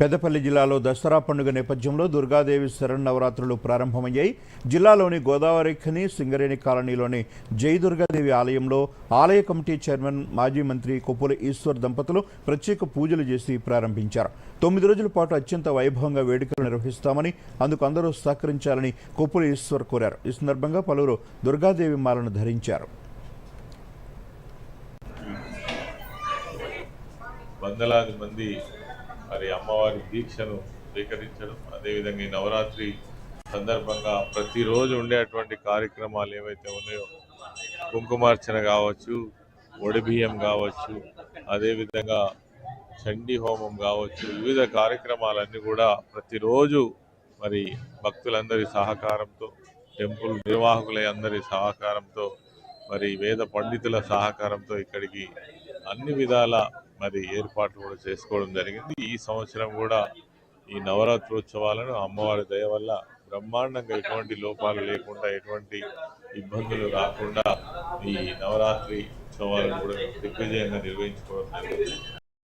పెద్దపల్లి జిల్లాలో దసరా పండుగ నేపథ్యంలో దుర్గాదేవి శరన్నవరాత్రులు ప్రారంభమయ్యాయి. జిల్లాలోని గోదావరి ఖని సింగరేణి కాలనీలోని జై దుర్గాదేవి ఆలయంలో ఆలయ కమిటీ చైర్మన్ మాజీ మంత్రి కొప్పుల ఈశ్వర్ దంపతులు ప్రత్యేక పూజలు చేసి ప్రారంభించారు. తొమ్మిది రోజుల పాటు అత్యంత వైభవంగా వేడుకలు నిర్వహిస్తామని అందుకు అందరూ సహకరించాలని కొప్పుల ఈశ్వర్ కోరారు. ఈ సందర్భంగా పలువురు దుర్గాదేవి మాలను ధరించారు. వందలాది మంది మరి అమ్మవారి దీక్షను స్వీకరించడం అదేవిధంగా ఈ నవరాత్రి సందర్భంగా ప్రతిరోజు ఉండేటువంటి కార్యక్రమాలు ఏవైతే ఉన్నాయో కుంకుమార్చన కావచ్చు ఒడిబియ్యం కావచ్చు అదేవిధంగా చండీ హోమం కావచ్చు వివిధ కార్యక్రమాలన్నీ కూడా ప్రతిరోజు మరి భక్తులందరి సహకారంతో టెంపుల్ నిర్వాహకుల అందరి సహకారంతో మరి వేద పండితుల సహకారంతో ఇక్కడికి అన్ని విధాల మరి ఏర్పాట్లు కూడా చేసుకోవడం జరిగింది. ఈ సంవత్సరం కూడా ఈ నవరాత్రోత్సవాలను అమ్మవారి దయ వల్ల బ్రహ్మాండంగా ఎటువంటి లోపాలు లేకుండా ఎటువంటి ఇబ్బందులు రాకుండా ఈ నవరాత్రి ఉత్సవాలను కూడా దిగ్విజయంగా నిర్వహించుకోవడం జరిగింది.